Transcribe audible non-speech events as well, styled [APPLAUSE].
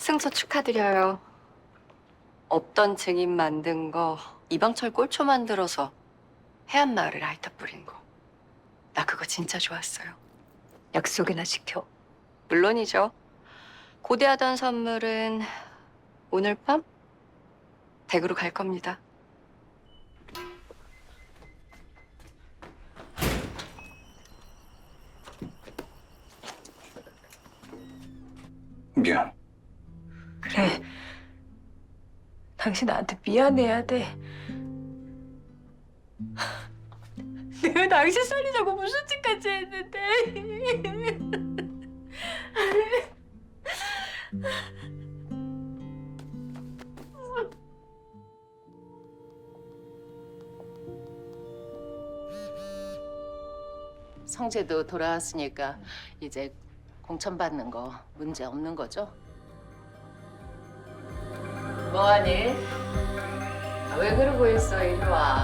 승소 축하드려요. 없던 증인 만든 거 이방철 꼴초 만들어서 해안마을에 라이터 뿌린 거. 나 그거 진짜 좋았어요. 약속이나 지켜. 물론이죠. 고대하던 선물은 오늘 밤 댁으로 갈 겁니다. 미안. 그래. 당신 나한테 미안해야 돼. [LAUGHS] 내가 당신 살리자고 무슨 짓까지 했는데. 성재도 돌아왔으니까 이제 공천 받는 거 문제 없는 거죠? 뭐하니? 아, 왜 그러고 있어? 이리 와.